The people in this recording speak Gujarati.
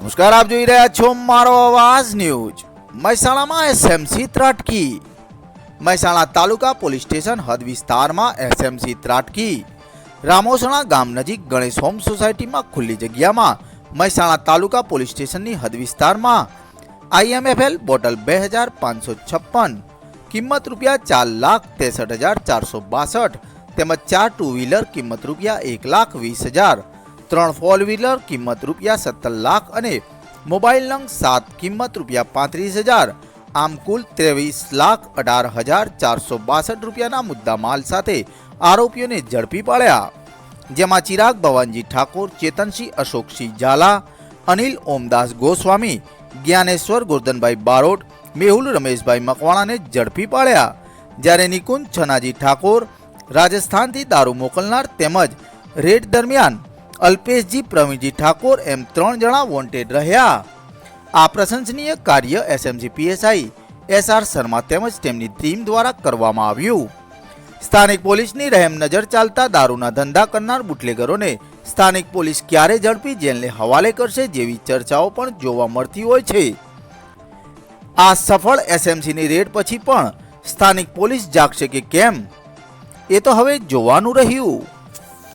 નમસ્કાર, આપ જોઈ રહ્યા છો મારો અવાજ ન્યૂઝ. મહેસાણામાં એસએમસી ત્રાટકી. મહેસાણા તાલુકા પોલીસ સ્ટેશન હદ વિસ્તારમાં એસએમસી ત્રાટકી. રામોસણા ગામ નજીક ગણેશ હોમ સોસાયટીમાં ખુલ્લી જગ્યામાં મહેસાણા તાલુકા પોલીસ સ્ટેશનની હદ વિસ્તારમાં આઈએમએફએલ બોટલ બે હજાર પાંચસો છપ્પન, કિંમત રૂપિયા ચાર લાખ ત્રેસઠ હજાર ચારસો બાસઠ, તેમજ ચાર ટુ વ્હીલર કિંમત રૂપિયા એક લાખ વીસ હજાર ત્રણ ફોર વ્હીલર કિંમત રૂપિયા સત્તર લાખ અને મોબાઈલ નંગ સાત, કિંમત રૂપિયા પાંત્રીસ હજાર. આમ કુલ ત્રેવીસ લાખ અઢાર હજાર ચારસો બાસઠ રૂપિયાના મુદ્દામાલ સાથે આરોપીઓને ઝડપી પાડ્યા. જેમાં ચિરાગ ભવાનજી ઠાકોર, ચેતનસિંહ અશોકસિંહ ઝાલા, અનિલ ઓમદાસ ગોસ્વામી, જ્ઞાનેશ્વર ગોરધનભાઈ બારોટ, મેહુલ રમેશભાઈ મકવાણાને ઝડપી પાડ્યા. જ્યારે નિકુંજ છનાજી ઠાકોર રાજસ્થાનથી દારૂ મોકલનાર તેમજ રેડ દરમિયાન અલ્પેશજી, પ્રવીણજી ઠાકોર એમ ત્રણ જણા વોન્ટેડ રહ્યા. આ પ્રશંસનીય કાર્ય એસએમસી પીએસઆઈ એસઆર શર્મા તેમજ તેમની ટીમ દ્વારા કરવામાં આવ્યું. સ્થાનિક પોલીસની રહેમ નજર ચાલતા દારૂના ધંધા કરનાર બુટલેગરોને સ્થાનિક પોલીસ ક્યારે ઝડપી જેલને હવાલે કરશે જેવી ચર્ચાઓ પણ જોવા મળતી હોય છે. આ સફળ એસએમસીની રેડ પછી પણ સ્થાનિક પોલીસ જાગશે કે કેમ? એ તો હવે જોવાનું રહ્યું.